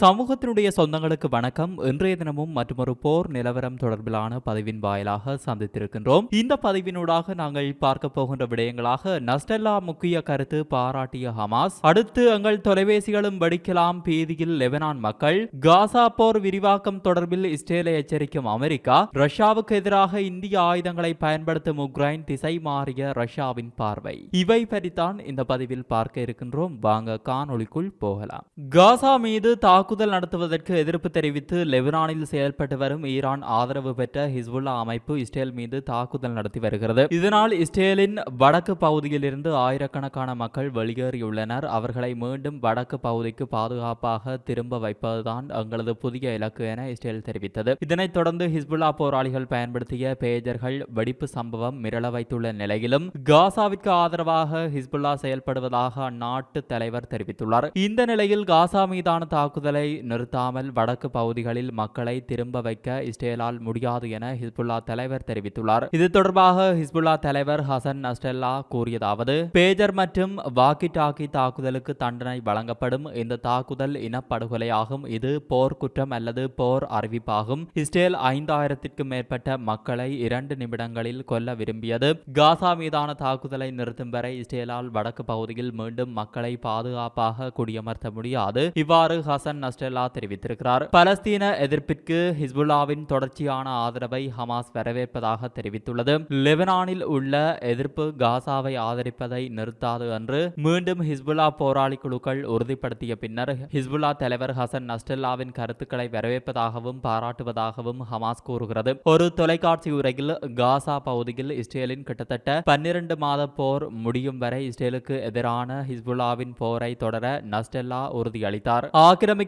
சமூகத்தினுடைய சொந்தங்களுக்கு வணக்கம். இன்றைய தினமும் மற்றொரு போர் நிலவரம் தொடர்பிலான பதிவின் வாயிலாக சந்தித்திருக்கின்றோம். இந்த பதிவினூடாக நாங்கள் பார்க்க போகின்ற விடயங்களாக நஸ்டெல்லா முக்கிய கருத்து பாராட்டிய ஹமாஸ் அடுத்து எங்கள் தொலைபேசிகளும் வடிக்கலாம் பீதியில் லெபனான் மக்கள் காசா போர் விரிவாக்கம் தொடர்பில் இஸ்ரேலை எச்சரிக்கும் அமெரிக்கா ரஷ்யாவுக்கு எதிராக இந்திய ஆயுதங்களை பயன்படுத்தும் உக்ரைன் திசை மாறிய ரஷ்யாவின் பார்வை. இவை பற்றித்தான் இந்த பதிவில் பார்க்க இருக்கின்றோம். வாங்க காணொளிக்குள் போகலாம். காசா மீது தாக்குதல் நடத்துவதற்கு எதிர்ப்பு தெரிவித்து லெபனானில் செயல்பட்டு வரும் ஈரான் ஆதரவு பெற்ற ஹிஸ்புல்லா அமைப்பு இஸ்ரேல் மீது தாக்குதல் நடத்தி வருகிறது. இதனால் இஸ்ரேலின் வடக்கு பகுதியிலிருந்து ஆயிரக்கணக்கான மக்கள் வெளியேறியுள்ளனர். அவர்களை மீண்டும் வடக்கு பகுதிக்கு பாதுகாப்பாக திரும்ப வைப்பதுதான் எங்களது புதிய இலக்கு என இஸ்ரேல் தெரிவித்தது. இதனைத் தொடர்ந்து ஹிஸ்புல்லா போராளிகள் பயன்படுத்திய பேஜர்கள் வெடிப்பு சம்பவம் மிரள வைத்துள்ள நிலையிலும் காசாவிற்கு ஆதரவாக ஹிஸ்புல்லா செயல்படுவதாக அந்நாட்டு தலைவர் தெரிவித்துள்ளார். இந்த நிலையில் காசா மீதான தாக்குதலை நிறுத்தாமல் வடக்கு பகுதிகளில் மக்களை திரும்ப வைக்க இஸ்ரேலால் முடியாது என ஹிஸ்புல்லா தலைவர் தெரிவித்துள்ளார். இது தொடர்பாக ஹிஸ்புல்லா தலைவர் ஹசன் நஸ்டல்லா கூறியதாவது பேஜர் மற்றும் வாக்கி டாக்கி தாக்குதலுக்கு தண்டனை வழங்கப்படும். இந்த தாக்குதல் இனப்படுகொலையாகும். இது போர் குற்றம் அல்லது போர் அறிவிப்பாகும். இஸ்ரேல் ஐந்தாயிரத்திற்கும் மேற்பட்ட மக்களை இரண்டு நிமிடங்களில் கொல்ல விரும்பியது. காசா மீதான தாக்குதலை நிறுத்தும் வரை இஸ்ரேலால் வடக்கு பகுதியில் மீண்டும் மக்களை பாதுகாப்பாக குடியமர்த்த முடியாது. இவ்வாறு ஹசன் ஹசன் நஸ்டெல்லா தெரிவித்திருக்கிறார். பலஸ்தீன எதிர்ப்பிற்கு ஹிஸ்புல்லாவின் தொடர்ச்சியான ஆதரவை ஹமாஸ் வரவேற்பதாக தெரிவித்துள்ளது. லெபனானில் உள்ள எதிர்ப்பு காசாவை ஆதரிப்பதை நிறுத்தாது என்று மீண்டும் ஹிஸ்புல்லா போராளி குழுக்கள் உறுதிப்படுத்திய பின்னர் ஹிஸ்புல்லா தலைவர் ஹசன் நஸ்டெல்லாவின் கருத்துக்களை வரவேற்பதாகவும் பாராட்டுவதாகவும் ஹமாஸ் கூறுகிறது. ஒரு தொலைக்காட்சி உரையில் காசா பகுதியில் இஸ்ரேலின் கிட்டத்தட்ட பன்னிரண்டு மாத போர் முடியும் வரை இஸ்ரேலுக்கு எதிரான ஹிஸ்புல்லாவின் போரை தொடர நஸ்டெல்லா உறுதியளித்தார்.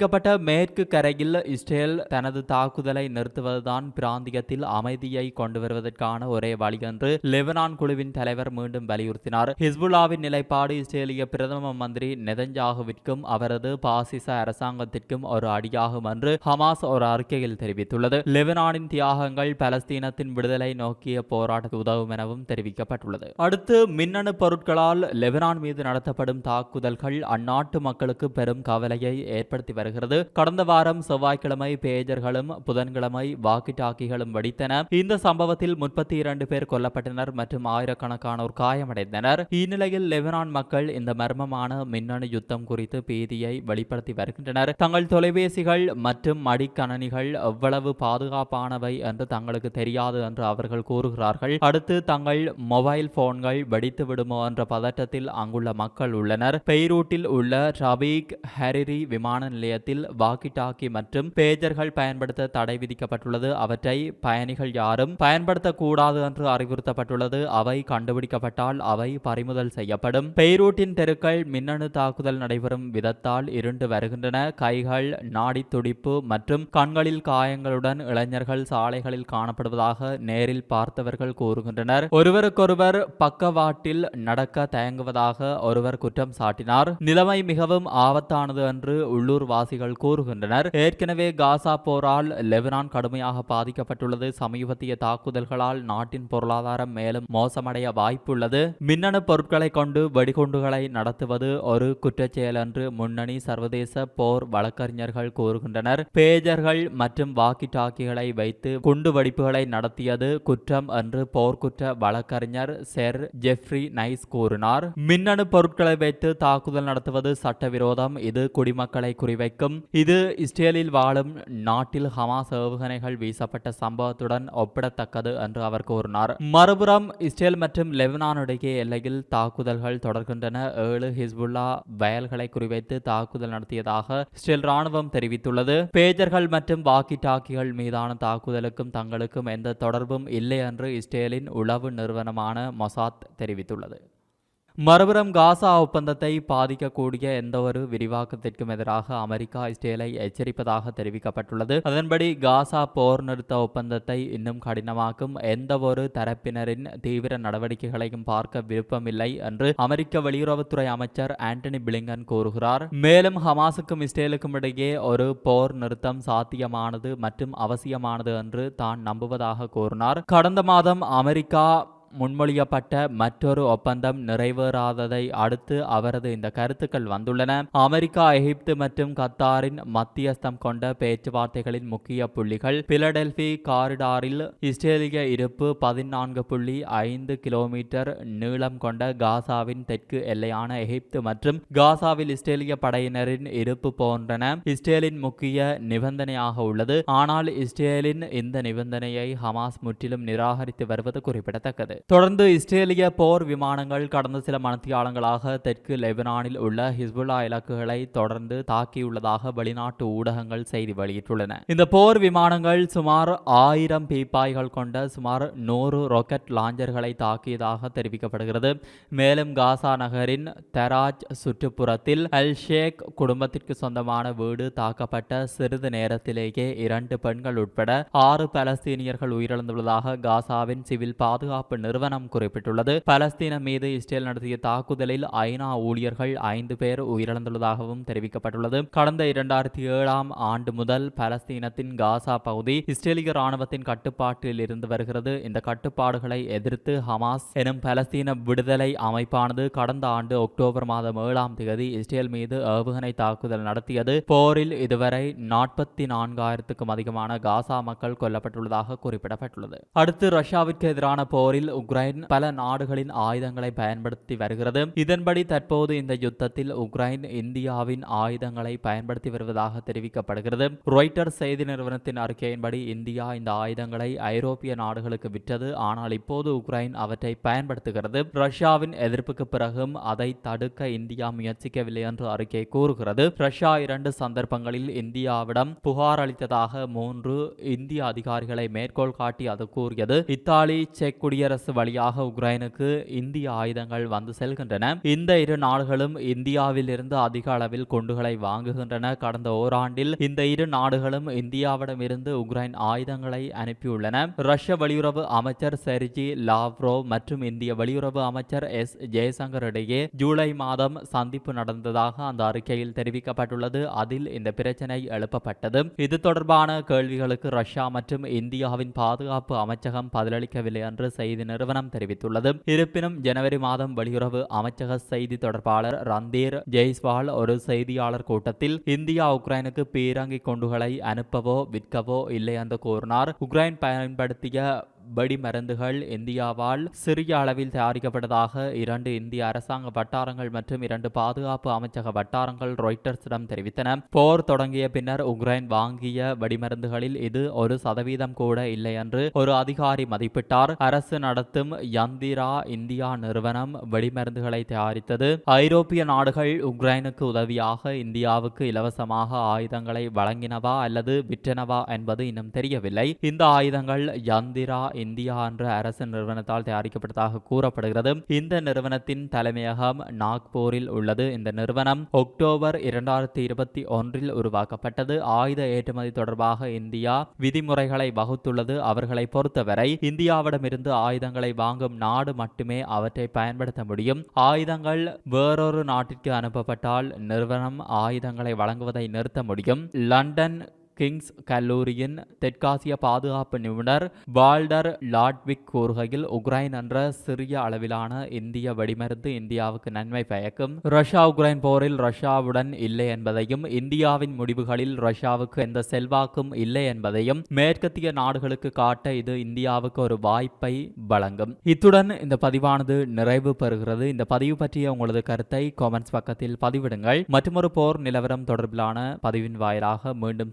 பாதிக்கப்பட்ட மேற்கு கரையில் இஸ்ரேல் தனது தாக்குதலை நிறுத்துவதுதான் பிராந்தியத்தில் அமைதியை கொண்டு வருவதற்கான ஒரே வழி என்று லெபனான் குழுவின் தலைவர் மீண்டும் வலியுறுத்தினார். ஹிஸ்புல்லாவின் நிலைப்பாடு இஸ்ரேலிய பிரதம மந்திரி நெதஞ்சாகுவிற்கும் அவரது பாசிச அரசாங்கத்திற்கும் ஒரு அடியாகும் என்று ஹமாஸ் ஒரு அறிக்கையில் தெரிவித்துள்ளது. லெபனானின் தியாகங்கள் பலஸ்தீனத்தின் விடுதலை நோக்கிய போராட்டத்துக்கு உதவும் எனவும் தெரிவிக்கப்பட்டுள்ளது. அடுத்து மின்னணு பொருட்களால் லெபனான் மீது நடத்தப்படும் தாக்குதல்கள் அந்நாட்டு மக்களுக்கு பெரும் கவலையை ஏற்படுத்தி வருகிறது. கடந்த வாரம் செவ்வாய்க்கிழமை பேஜர்களும் புதன்கிழமை வாக்கி டாக்கிகளும் வெடித்தன. இந்த சம்பவத்தில் முப்பத்தி இரண்டு பேர் கொல்லப்பட்டனர் மற்றும் ஆயிரக்கணக்கானோர் காயமடைந்தனர். இந்நிலையில் லெபனான் மக்கள் இந்த மர்மமான மின்னணு யுத்தம் குறித்து பீதியை வெளிப்படுத்தி வருகின்றனர். தங்கள் தொலைபேசிகள் மற்றும் மடிக்கணனிகள் எவ்வளவு பாதுகாப்பானவை என்று தங்களுக்கு தெரியாது என்று அவர்கள் கூறுகிறார்கள். அடுத்து தங்கள் மொபைல் போன்கள் வெடித்து விடுமோ என்ற பதட்டத்தில் அங்குள்ள மக்கள் உள்ளனர். பெய்ரூட்டில் உள்ள ரபீக் ஹரிரி விமான நிலையத்தில் வாக்கி டாக்கி மற்றும் பேஜர்கள் பயன்படுத்த தடை விதிக்கப்பட்டுள்ளது. அவற்றை பயணிகள் யாரும் பயன்படுத்தக்கூடாது என்று அறிவுறுத்தப்பட்டுள்ளது. அவை கண்டுபிடிக்கப்பட்டால் அவை பறிமுதல் செய்யப்படும். பெய்ரூட்டின் தெருக்கள் மின்னணு தாக்குதல் நடைபெறும் விதத்தால் இருண்டு வருகின்றன. கைகள் நாடி துடிப்பு மற்றும் கண்களில் காயங்களுடன் இளைஞர்கள் சாலைகளில் காணப்படுவதாக நேரில் பார்த்தவர்கள் கூறுகின்றனர். ஒருவருக்கொருவர் பக்கவாட்டில் நடக்க தயங்குவதாக ஒருவர் குற்றம் சாட்டினார். நிலைமை மிகவும் ஆபத்தானது என்று உள்ளூர் வாசிகள் கூறுகின்றனர். ஏற்கனவே காசா போரால் லெபனான் கடுமையாக பாதிக்கப்பட்டுள்ளது. சமீபத்திய தாக்குதல்களால் நாட்டின் பொருளாதாரம் மேலும் மோசமடைய வாய்ப்புள்ளது. மின்னணு பொருட்களை கொண்டு வெடிகுண்டுகளை நடத்துவது ஒரு குற்றச்செயல் என்று முன்னணி சர்வதேச போர் வழக்கறிஞர்கள் கூறுகின்றனர். பேஜர்கள் மற்றும் வாக்கி டாக்கிகளை வைத்து குண்டு வெடிப்புகளை நடத்தியது குற்றம் என்று போர்க்குற்ற வழக்கறிஞர் செர் ஜெஃப்ரி நைஸ் கூறினார். மின்னணு பொருட்களை வைத்து தாக்குதல் நடத்துவது சட்டவிரோதம். இது குடிமக்களை குறிவைக்கும் இது இஸ்ரேலில் வாழும் நாட்டில் ஹமாஸ் ஏவுகணைகள் வீசப்பட்ட சம்பவத்துடன் ஒப்பிடத்தக்கது என்று அவர் கூறினார். மறுபுறம் இஸ்ரேல் மற்றும் லெபனானுடைய எல்லையில் தாக்குதல்கள் தொடர்கின்றன. ஏழு ஹிஸ்புல்லா வயல்களை குறிவைத்து தாக்குதல் நடத்தியதாக இஸ்ரேல் ராணுவம் தெரிவித்துள்ளது. பேஜர்கள் மற்றும் வாக்கி டாக்கிகள் மீதான தாக்குதலுக்கும் தங்களுக்கும் எந்த தொடர்பும் இல்லை என்று இஸ்ரேலின் உளவு நிறுவனமான மொசாத் தெரிவித்துள்ளது. மறுபுறம் காசா ஒப்பந்தத்தை பாதிக்கக்கூடிய எந்தவொரு விரிவாக்கத்திற்கும் எதிராக அமெரிக்கா இஸ்ரேலை எச்சரிப்பதாக தெரிவிக்கப்பட்டுள்ளது. அதன்படி காசா போர் நிறுத்த ஒப்பந்தத்தை இன்னும் கடினமாக்கும். எந்த ஒரு தரப்பினரின் தீவிர நடவடிக்கைகளையும் பார்க்க விருப்பமில்லை என்று அமெரிக்க வெளியுறவுத்துறை அமைச்சர் ஆண்டனி பிளிங்கன் கூறுகிறார். மேலும் ஹமாஸுக்கும் இஸ்ரேலுக்கும் இடையே ஒரு போர் நிறுத்தம் சாத்தியமானது மற்றும் அவசியமானது என்று தான் நம்புவதாக கூறினார். கடந்த மாதம் அமெரிக்கா முன்மொழியப்பட்ட மற்றொரு ஒப்பந்தம் நிறைவேறாததை அடுத்து அவரது இந்த கருத்துக்கள் வந்துள்ளன. அமெரிக்கா எகிப்து மற்றும் கத்தாரின் மத்தியஸ்தம் கொண்ட பேச்சுவார்த்தைகளின் முக்கிய புள்ளிகள் பிலடெல்பி காரிடாரில் இஸ்ரேலிய இருப்பு பதினான்கு புள்ளி ஐந்து கிலோமீட்டர் நீளம் கொண்ட காசாவின் தெற்கு எல்லையான எகிப்து மற்றும் காசாவில் இஸ்ரேலிய படையினரின் இருப்பு போன்றன இஸ்ரேலின் முக்கிய நிபந்தனையாக உள்ளது. ஆனால் இஸ்ரேலின் இந்த நிபந்தனையை ஹமாஸ் முற்றிலும் நிராகரித்து வருவது குறிப்பிடத்தக்கது. தொடர்ந்து இஸ்ரேலிய போர் விமானங்கள் கடந்த சில மணித்தியாலங்களாக தெற்கு லெபனானில் உள்ள ஹிஸ்புல்லா இலக்குகளை தொடர்ந்து தாக்கியுள்ளதாக வெளிநாட்டு ஊடகங்கள் செய்தி வெளியிட்டுள்ளன. இந்த போர் விமானங்கள் சுமார் ஆயிரம் பீப்பாய்கள் கொண்ட சுமார் நூறு ராக்கெட் லாஞ்சர்களை தாக்கியதாக தெரிவிக்கப்படுகிறது. மேலும் காசா நகரின் தெராஜ் சுற்றுப்புறத்தில் அல் ஷேக் குடும்பத்திற்கு சொந்தமான வீடு தாக்கப்பட்ட சிறிது நேரத்திலேயே இரண்டு பெண்கள் உட்பட ஆறு பலஸ்தீனியர்கள் உயிரிழந்துள்ளதாக காசாவின் சிவில் பாதுகாப்பு நிறுவனம் குறிப்பிட்டுள்ளது. பலஸ்தீன மீது இஸ்ரேல் நடத்திய தாக்குதலில் ஐநா ஊழியர்கள் ஐந்து பேர் உயிரிழந்துள்ளதாகவும் தெரிவிக்கப்பட்டுள்ளது. கடந்த இரண்டாயிரத்தி ஏழாம் ஆண்டு முதல் பலஸ்தீனத்தின் காசா பகுதி இஸ்ரேலிய ராணுவத்தின் கட்டுப்பாட்டில் இருந்து வருகிறது. இந்த கட்டுப்பாடுகளை எதிர்த்து ஹமாஸ் எனும் பலஸ்தீன விடுதலை அமைப்பானது கடந்த ஆண்டு அக்டோபர் மாதம் ஏழாம் தேதி இஸ்ரேல் மீது ஏவுகணை தாக்குதல் நடத்தியது. போரில் இதுவரை நாற்பத்தி நான்காயிரத்துக்கும் அதிகமான காசா மக்கள் கொல்லப்பட்டுள்ளதாக குறிப்பிடப்பட்டுள்ளது. அடுத்து ரஷ்யாவிற்கு எதிரான போரில் உக்ரைன் பல நாடுகளின் ஆயுதங்களை பயன்படுத்தி வருகிறது. இதன்படி தற்போது இந்த யுத்தத்தில் உக்ரைன் இந்தியாவின் ஆயுதங்களை பயன்படுத்தி வருவதாக தெரிவிக்கப்படுகிறது. ராய்டர் செய்தி நிறுவனத்தின் அறிக்கையின்படி இந்தியா இந்த ஆயுதங்களை ஐரோப்பிய நாடுகளுக்கு விற்றது. ஆனால் இப்போது உக்ரைன் அவற்றை பயன்படுத்துகிறது. ரஷ்யாவின் எதிர்ப்புக்கு பிறகும் அதை தடுக்க இந்தியா முயற்சிக்கவில்லை என்று அறிக்கை கூறுகிறது. ரஷ்யா இரண்டு சந்தர்ப்பங்களில் இந்தியாவிடம் புகார் அளித்ததாக மூன்று இந்திய அதிகாரிகளை மேற்கோள் காட்டி அது கூறியது. இத்தாலி செக் குடியரசு வழியாக உக்ரைனுக்கு இந்திய ஆயுதங்கள் வந்து செல்கின்றன. இந்த இரு நாடுகளும் இந்தியாவில் இருந்து அதிக அளவில் குண்டுகளை வாங்குகின்றன. கடந்த ஓராண்டில் இந்த இரு நாடுகளும் இந்தியாவிடம் இருந்து உக்ரைன் ஆயுதங்களை அனுப்பியுள்ளன. ரஷ்ய வெளியுறவு அமைச்சர் செர்ஜி லாவ்ரோ மற்றும் இந்திய வெளியுறவு அமைச்சர் எஸ். ஜெயசங்கர் இடையே ஜூலை மாதம் சந்திப்பு நடந்ததாக அந்த அறிக்கையில் தெரிவிக்கப்பட்டுள்ளது. அதில் இந்த பிரச்சனை எழுப்பப்பட்டது. இது தொடர்பான கேள்விகளுக்கு ரஷ்யா மற்றும் இந்தியாவின் பாதுகாப்பு அமைச்சகம் பதிலளிக்கவில்லை என்று செய்தி நிறுவனம் தெரிவித்துள்ளது. இருப்பினும் ஜனவரி மாதம் வெளியுறவு அமைச்சக செய்தி தொடர்பாளர் ரந்தீர் ஜெய்ஸ்வால் ஒரு செய்தியாளர் கூட்டத்தில் இந்தியா உக்ரைனுக்கு பீரங்கி குண்டுகளை அனுப்பவோ விற்கவோ இல்லை என்று கூறினார். உக்ரைன் பயன்படுத்திய வெடிமருந்துகள் இந்தியாவால் சிறிய அளவில் தயாரிக்கப்பட்டதாக இரண்டு இந்திய அரசாங்க வட்டாரங்கள் மற்றும் இரண்டு பாதுகாப்பு அமைச்சக வட்டாரங்கள் ராய்டர்ஸிடம் தெரிவித்தன. போர் தொடங்கிய பின்னர் உக்ரைன் வாங்கிய வெடிமருந்துகளில் இது ஒரு சதவீதம் கூட இல்லை என்று ஒரு அதிகாரி மதிப்பிட்டார். அரசு நடத்தும் யந்திரா இந்தியா நிறுவனம் வெடிமருந்துகளை தயாரித்தது. ஐரோப்பிய நாடுகள் உக்ரைனுக்கு உதவியாக இந்தியாவுக்கு இலவசமாக ஆயுதங்களை வழங்கினவா அல்லது விற்றனவா என்பது இன்னும் தெரியவில்லை. இந்த ஆயுதங்கள் யந்திரா இந்தியா என்ற அரசு நிறுவனத்தால் தயாரிக்கப்பட்டதாக கூறப்படுகிறது. இந்த நிறுவனத்தின் தலைமையகம் நாக்பூரில் உள்ளது. இந்த நிறுவனம் அக்டோபர் இரண்டாயிரத்தி இருபத்தி ஒன்றில் உருவாக்கப்பட்டது. ஆயுத ஏற்றுமதி தொடர்பாக இந்தியா விதிமுறைகளை வகுத்துள்ளது. அவர்களை பொறுத்தவரை இந்தியாவிடமிருந்து ஆயுதங்களை வாங்கும் நாடு மட்டுமே அவற்றை பயன்படுத்த முடியும். ஆயுதங்கள் வேறொரு நாட்டிற்கு அனுப்பப்பட்டால் நிறுவனம் ஆயுதங்களை வழங்குவதை நிறுத்த முடியும். லண்டன் கிங்ஸ் கல்லூரியின் தெற்காசிய பாதுகாப்பு நிபுணர் வால்டர் லாட்விக் கூறுகையில் உக்ரைன் என்ற சிறிய அளவிலான இந்திய வெடிமருந்து இந்தியாவுக்கு நன்மை பயக்கும். ரஷ்யா உக்ரைன் போரில் ரஷ்யாவுடன் இல்லை என்பதையும் இந்தியாவின் முடிவுகளில் ரஷ்யாவுக்கு எந்த செல்வாக்கும் இல்லை என்பதையும் மேற்கத்திய நாடுகளுக்கு காட்ட இது இந்தியாவுக்கு ஒரு வாய்ப்பை வழங்கும். இத்துடன் இந்த பதிவானது நிறைவு பெறுகிறது. இந்த பதிவு பற்றிய உங்களது கருத்தை காமெண்ட்ஸ் பக்கத்தில் பதிவிடுங்கள். மற்றொரு போர் நிலவரம் தொடர்பிலான பதிவின் வாயிலாக மீண்டும்